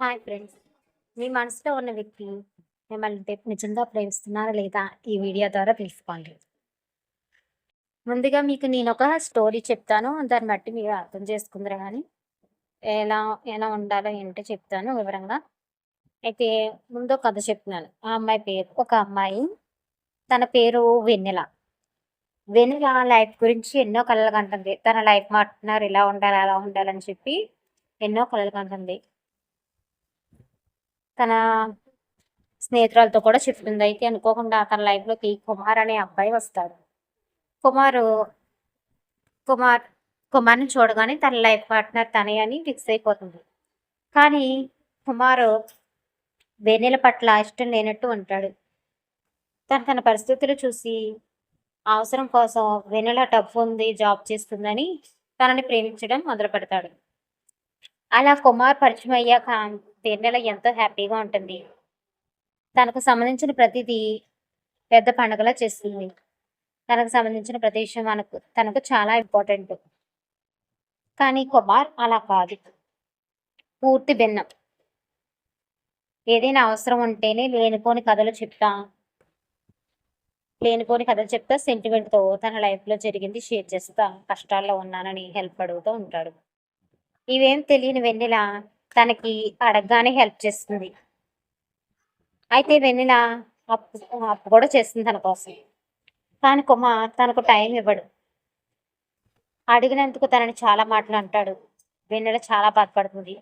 Hi friends. మీ మనసులో ఉన్న వ్యక్తి మిమ్మల్ని నిజంగా ప్రేమిస్తున్నారా లేదా ఈ వీడియో ద్వారా తెలుసుకోండి. ముందుగా మీకు నేను ఒక స్టోరీ చెప్తాను. దాన్ని బట్టి మీరు అర్థం చేసుకుందరు కానీ ఎలా ఎలా ఉండాలో ఏంటో చెప్తాను వివరంగా. అయితే ముందు కథ చెప్తున్నాను. ఆ అమ్మాయి పేరు ఒక అమ్మాయి. తన పేరు వెన్నెల. వెన్నెల లైఫ్ గురించి ఎన్నో కళలు కంటుంది. తన లైఫ్ మారుతున్నారు ఇలా ఉండాలి అలా ఉండాలని చెప్పి ఎన్నో కళలు కంటుంది. తన స్నేహితురాలతో కూడా చెప్తుంది అయితే అనుకోకుండా తన లైఫ్లోకి కుమార్ అనే అబ్బాయి వస్తాడు. కుమారు కుమార్ కుమార్ని చూడగానే తన లైఫ్ పార్ట్నర్ తనే అని ఫిక్స్ అయిపోతుంది. కానీ కుమారు వెన్నెల పట్ల ఇష్టం లేనట్టు ఉంటాడు. తను తన పరిస్థితులు చూసి అవసరం కోసం వెన్నెల డబ్బు ఉంది జాబ్ చేస్తుందని తనని ప్రేమించడం మొదలు పెడతాడు అలా కుమార్ పరిచయం అయ్యాక వెన్నెల ఎంతో హ్యాపీగా ఉంటుంది. తనకు సంబంధించిన ప్రతిదీ పెద్ద పండుగలా చేస్తుంది. తనకు సంబంధించిన ప్రతి విషయం మనకు తనకు చాలా ఇంపార్టెంట్. కానీ కుమార్ అలా కాదు. పూర్తి భిన్నం. ఏదైనా అవసరం ఉంటేనే లేనిపోని కథలు చెప్తా లేనిపోని కథలు చెప్తా సెంటిమెంట్తో తన లైఫ్లో జరిగింది షేర్ చేస్తా కష్టాల్లో ఉన్నానని హెల్ప్ అడుగుతూ ఉంటాడు. ఇవేం తెలియని వెన్నెల తనకి అడగగానే హెల్ప్ చేస్తుంది. అయితే వెన్నెల అప్పు అప్పు కూడా చేస్తుంది తన కోసం. కానీ కుమ తనకు టైం ఇవ్వడు. అడిగినందుకు తనని చాలా మాటలు అంటాడు. వెన్నెల చాలా బాధపడుతుంది.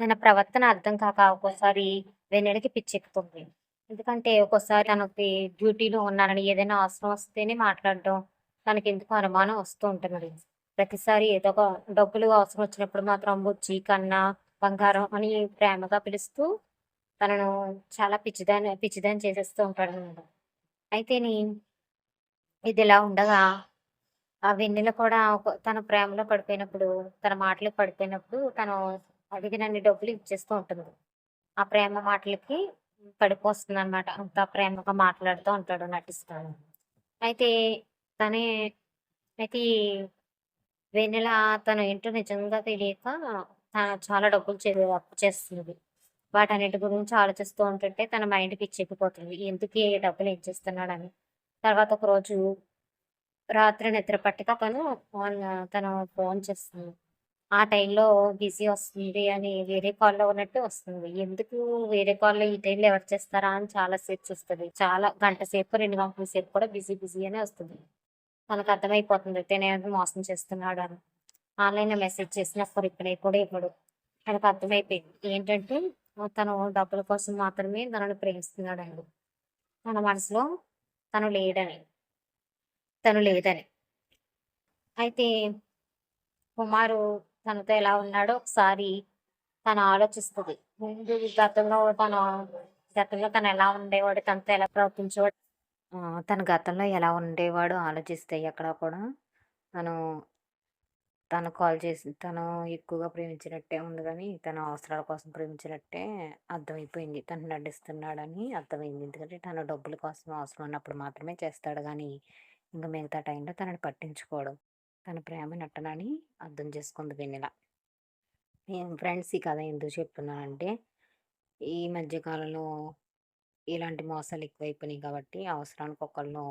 తన ప్రవర్తన అర్థం కాక ఒక్కోసారి వెన్నెలకి పిచ్చెక్కుతుంది. ఎందుకంటే ఒక్కోసారి తనకి డ్యూటీలో ఉన్నానని ఏదైనా అవసరం వస్తేనే మాట్లాడడం తనకి ఎందుకు అనుమానం వస్తూ ఉంటుంది ప్రతిసారి ఏదో ఒక డబ్బులు అవసరం వచ్చినప్పుడు మాత్రం బుజ్జి కన్నా బంగారం అని ప్రేమగా పిలుస్తూ తనను చాలా పిచ్చిదాని పిచ్చిదాని చేసేస్తూ ఉంటాడు అనమాట. అయితే ఇది ఇలా ఉండగా ఆ వెన్నెల కూడా ఒక- తన ప్రేమలో పడిపోయినప్పుడు తన మాటలకు పడిపోయినప్పుడు తను అడిగినన్ని డబ్బులు ఇచ్చేస్తూ ఉంటుంది. ఆ ప్రేమ మాటలకి పడిపోస్తుంది అనమాట అంత ప్రేమగా మాట్లాడుతూ ఉంటాడు నటిస్తాడు. అయితే తనే అయితే వెన్నెల తను ఏంటో నిజంగా తెలియక చాలా డబ్బులు చే అప్పు చేస్తుంది. వాటన్నిటి గురించి ఆలోచిస్తూ ఉంటుంటే తన మైండ్ పిచ్చెక్కిపోతుంది. ఎందుకు ఏ డబ్బులు ఏం చేస్తున్నాడని? తర్వాత ఒక రోజు రాత్రి నిద్ర పట్టక తను ఫోన్ తను ఫోన్ చేస్తుంది. ఆ టైంలో బిజీ వస్తుంది అని వేరే కాల్లో ఉన్నట్టు వస్తుంది. ఎందుకు వేరే కాల్లో ఈ టైంలో ఎవరు చేస్తారా? అని చాలా సేపు చూస్తుంది. చాలా గంట సేపు రెండు గంటల సేపు కూడా బిజీ బిజీ అనే వస్తుంది. తనకు అర్థమైపోతుంది. తనేమో మోసం చేస్తున్నాడు అని. ఆన్లైన్లో మెసేజ్ చేసినప్పుడు రిప్లై కూడా ఇవ్వడు. ఆయనకు అర్థమైపోయింది. ఏంటంటే తను డబ్బుల కోసం మాత్రమే తనను ప్రేమిస్తున్నాడు అండి తన మనసులో తను లేడని తను లేదని. అయితే కుమారు తనతో ఎలా ఉన్నాడో ఒకసారి తను ఆలోచిస్తుంది. ముందు గతంలో తను గతంలో తను ఎలా ఉండేవాడు తనతో ఎలా ప్రవర్తించేవాడు? తన గతంలో ఎలా ఉండేవాడు ఆలోచిస్తే ఎక్కడ కూడా తను తను కాల్ చేసి తను ఎక్కువగా ప్రేమించినట్టే ఉంది కానీ తన అవసరాల కోసం ప్రేమించినట్టే అర్థమైపోయింది. తను నడిస్తున్నాడని అర్థమైంది. ఎందుకంటే తన డబ్బుల కోసం అవసరం ఉన్నప్పుడు మాత్రమే చేస్తాడు కానీ ఇంకా మిగతా టైంలో తనని పట్టించుకోవడం తన ప్రేమ నటనని అర్థం చేసుకుంది వెన్నెల నేను ఫ్రెండ్స్ ఈ కథ ఎందుకు చెప్తున్నానంటే ఈ మధ్యకాలంలో ఇలాంటి మోసాలు ఎక్కువైపోయినాయి కాబట్టి అవసరానికి ఒకళ్ళు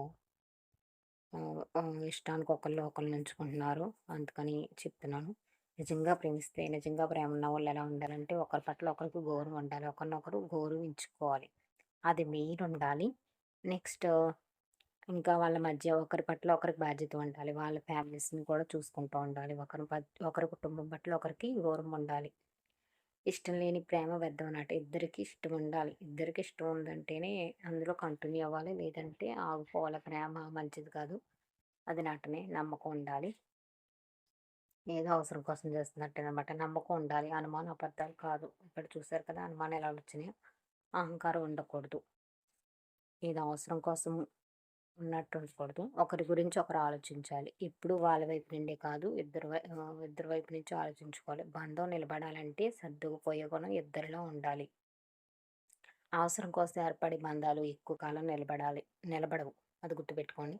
ఇష్టానికి ఒకళ్ళు ఒకళ్ళు ఎంచుకుంటున్నారు అందుకని చెప్తున్నాను. నిజంగా ప్రేమిస్తే నిజంగా ప్రేమ ఉన్న వాళ్ళు ఎలా ఉండాలంటే ఒకరి పట్ల ఒకరికి గౌరవం ఉండాలి. ఒకరినొకరు గౌరవించుకోవాలి. అది మెయిన్ ఉండాలి. నెక్స్ట్ ఇంకా వాళ్ళ మధ్య ఒకరి పట్ల ఒకరికి బాధ్యత ఉండాలి. వాళ్ళ ఫ్యామిలీస్ని కూడా చూసుకుంటూ ఉండాలి. ఒకరి ఒకరి కుటుంబం పట్ల ఒకరికి గౌరవం ఉండాలి. ఇష్టం లేని ప్రేమ వ్యర్థం అన్నట్టు ఇద్దరికి ఇష్టం ఉండాలి ఇద్దరికి ఇష్టం ఉందంటేనే అందులో కంటిన్యూ అవ్వాలి. లేదంటే ఆగిపోవాలి. ప్రేమ మంచిది కాదు. అది నాటనే నమ్మకం ఉండాలి. ఏదో అవసరం కోసం చేస్తున్నట్టు అనమాట నమ్మకం ఉండాలి. అనుమానం అబద్ధాలు కాదు. ఇక్కడ చూసారు కదా అనుమానం ఎలా వచ్చినాయో? అహంకారం ఉండకూడదు. ఏదో అవసరం కోసం ఉన్నట్టు ఉండకూడదు. ఒకరి గురించి ఒకరు ఆలోచించాలి. ఎప్పుడు వాళ్ళ వైపు నుండే కాదు ఇద్దరు వై- ఇద్దరు వైపు నుంచి ఆలోచించుకోవాలి. బంధం నిలబడాలంటే సర్దుకుపోయే గుణం ఇద్దరిలో ఉండాలి. అవసరం కోసం ఏర్పడే బంధాలు ఎక్కువ కాలం నిలబడాలి నిలబడవు. అది గుర్తుపెట్టుకోండి.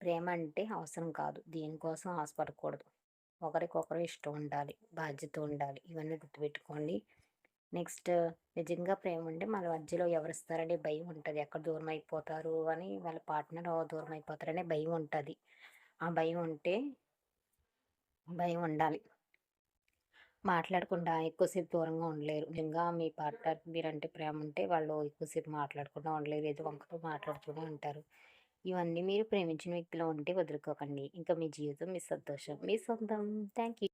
ప్రేమ అంటే అవసరం కాదు. దీనికోసం ఆశపడకూడదు. ఒకరికొకరు ఇష్టం ఉండాలి బాధ్యత ఉండాలి. ఇవన్నీ గుర్తుపెట్టుకోండి. నెక్స్ట్ నిజంగా ప్రేమ ఉంటే మన మధ్యలో ఎవరిస్తారనే భయం ఉంటుంది. ఎక్కడ దూరం అయిపోతారు అని వాళ్ళ పార్ట్నర్ దూరం అయిపోతారనే భయం ఉంటుంది. ఆ భయం ఉంటే భయం ఉండాలి. మాట్లాడకుండా ఎక్కువసేపు దూరంగా ఉండలేరు. నిజంగా మీ పార్ట్నర్ మీరంటే ప్రేమ ఉంటే వాళ్ళు ఎక్కువసేపు మాట్లాడకుండా ఉండలేరు. ఏదో వంకతో మాట్లాడుతూనే ఉంటారు. ఇవన్నీ మీరు ప్రేమించిన వ్యక్తిలో ఉంటే వదులుకోకండి. ఇంకా మీ జీవితం మీ సంతోషం మీ సొంతం. Thank you